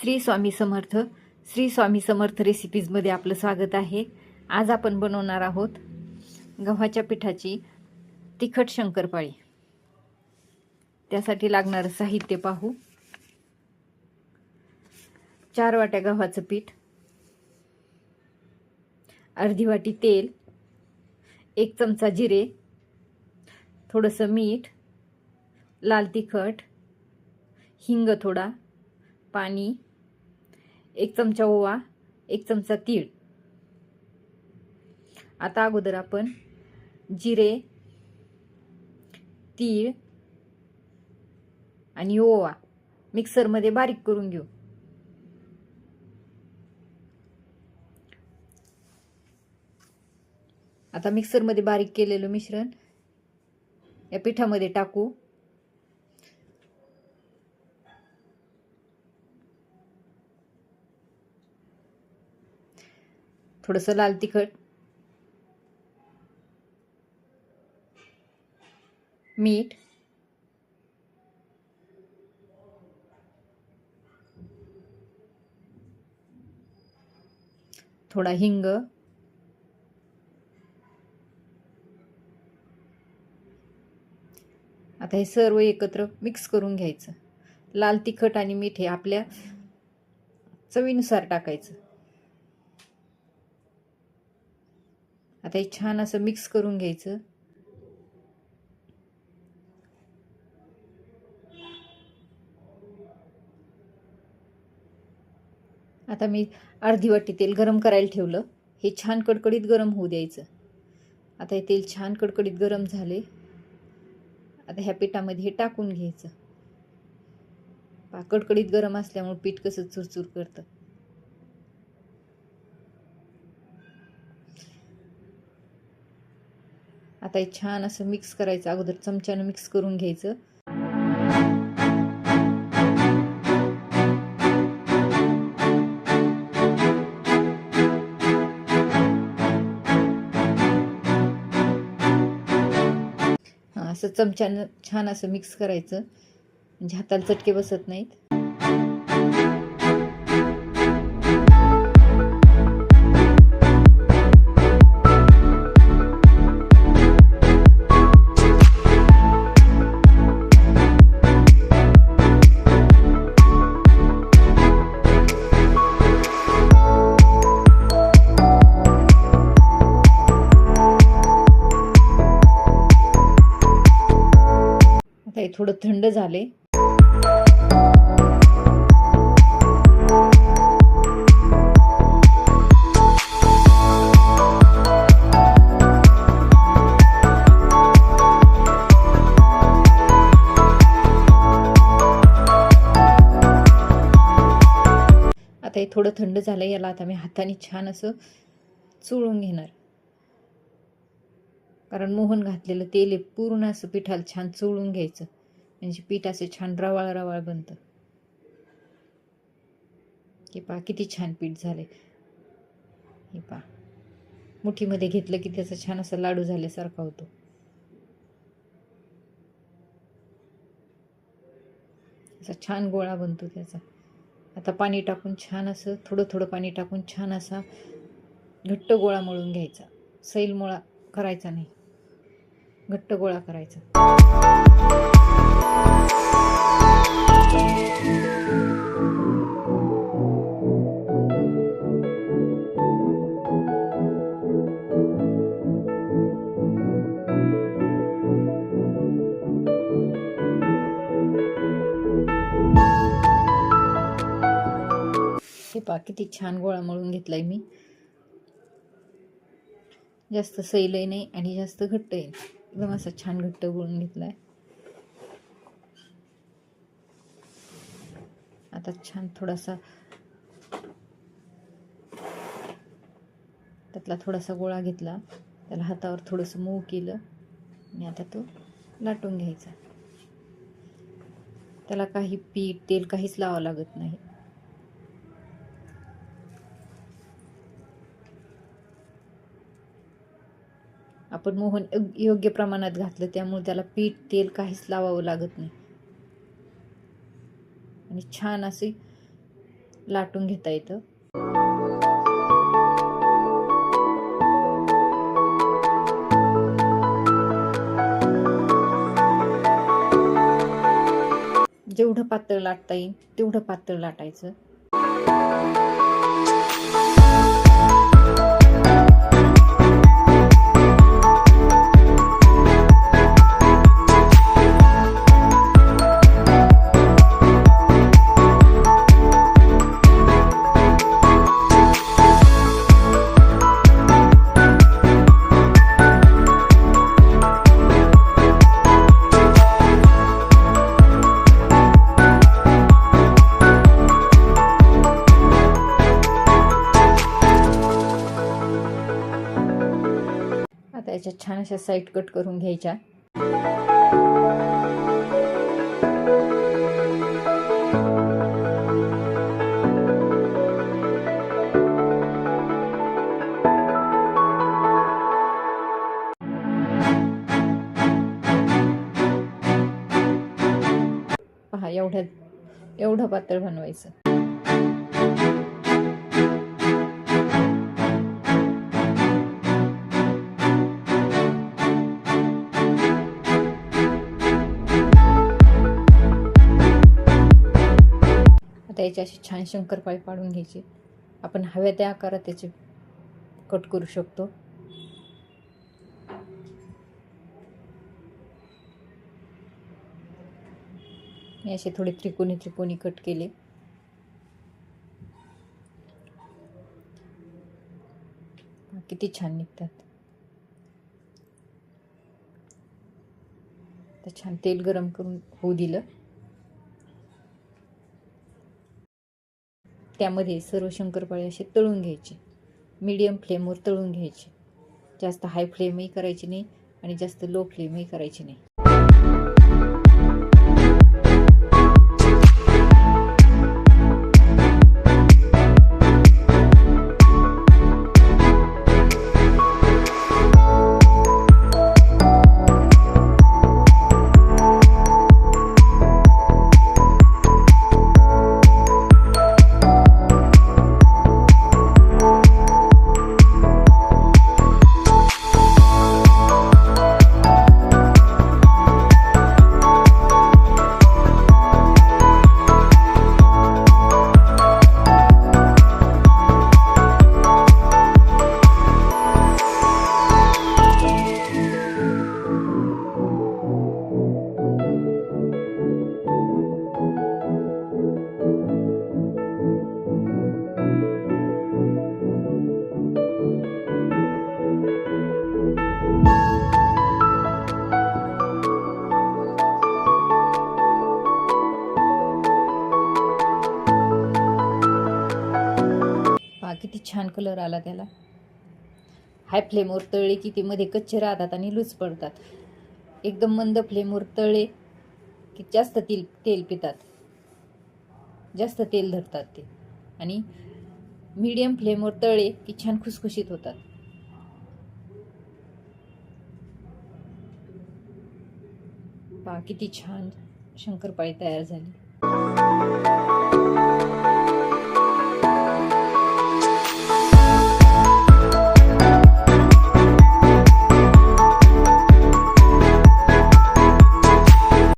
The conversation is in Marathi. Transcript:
श्री स्वामी समर्थ श्री स्वामी समर्थ रेसिपीजमध्ये आपलं स्वागत आहे. आज आपण बनवणार आहोत गव्हाच्या पिठाची तिखट शंकरपाळी. त्यासाठी लागणारं साहित्य पाहू. चार वाट्या गव्हाचं पीठ. अर्धी वाटी तेल. एक चमचा जिरे. थोडंसं मीठ. लाल तिखट. हिंग थोडा. पाणी. एक चमचा ओवा एक चमचा तीळ. आता अगोदर आपण जिरे तीळ आणि ओवा मिक्सरमध्ये बारीक करून घेऊ. आता मिक्सरमध्ये बारीक केलेलं मिश्रण या पिठामध्ये टाकू. थोडंसं लाल तिखट. मीठ. थोडा हिंग. आता हे सर्व एकत्र मिक्स करून घ्यायचं. लाल तिखट आणि मीठ हे आपल्या चवीनुसार टाकायचं. आता हे छान असं मिक्स करून घ्यायचं. आता मी अर्धी वाटी तेल गरम करायला ठेवलं. हे छान कडकडीत गरम होऊ द्यायचं. आता हे तेल छान कडकडीत गरम झाले. आता ह्या पिठामध्ये हे टाकून घ्यायचं. कडकडीत गरम असल्यामुळे पीठ कसं चुरचूर करतं. आता हे छान असं मिक्स करायचं. अगोदर चमच्यानं मिक्स करून घ्यायचं. असं चमच्यानं छान असं मिक्स करायचं. म्हणजे हाताला चटके बसत नाहीत. थोडं थंड झाले. आता हे थोडं थंड झालं याला आता मी हाताने छान असं चुळून घेणार. कारण मोहन घातलेलं तेल आहे पूर्ण असं पिठाला छान चोळून घ्यायचं. म्हणजे पीठ असं छान रवाळ रवाळ बनतं. हे पहा किती छान पीठ झाले हे पहा. मुठीमध्ये घेतलं की त्याचा छान असा लाडू झाल्यासारखा होतो. असा छान गोळा बनतो त्याचा. आता पाणी टाकून छान असं थोडं थोडं पाणी टाकून छान असा घट्ट गोळा मळून घ्यायचा. सैल मोळा करायचा नाही. घट्ट गोळा करायचा. हे पा किती छान गोळा मळून घेतलाय मी. जास्त सैलही नाही आणि जास्त घट्ट आहे. एकदम असा छान घट्ट गुळून घेतलाय. आता छान थोडासा त्यातला थोडासा गोळा घेतला. त्याला हातावर थोडंसं मऊ केलं. आणि आता तो लाटून घ्यायचा. त्याला काही पीठ तेल काहीच लावावं लागत नाही. आपण मोहन योग- योग्य प्रमाणात घातलं त्यामुळे त्याला पीठ तेल काहीच लावावं लागत नाही. आणि छान असे लाटून घेता येतं. जेवढं पातळ लाटता येईल तेवढं पातळ लाटायचं. आता याच्यात छान अशा साईड कट करून घ्यायच्या. पहा एवढ्या एवढं पातळ बनवायचं. आता असे छान शंकरपाळी पाडून घ्यायची. आपण हव्या त्या आकारात त्याचे कट करू शकतो. मी असे थोडे त्रिकोणी त्रिकोणी कट केले. किती छान निघतात. तर छान तेल गरम करून होऊ दिलं. त्यामध्ये सर्व शंकरपाळे असे तळून घ्यायचे. मीडियम फ्लेमवर तळून घ्यायचे. जास्त हाय फ्लेमही करायची नाही आणि जास्त लो फ्लेमही करायची नाही. कलर आला त्याला. हाय फ्लेमवर तळले की ते मध्ये कच्चे राहतात आणि लूज पडतात. एकदम मंद फ्लेमवर तळले की जास्त तेल तेल पितात. जास्त तेल धरतात ते. आणि मीडियम फ्लेमवर तळले की छान खुसखुशीत होतात. पा किती छान शंकरपाळी तयार झाली.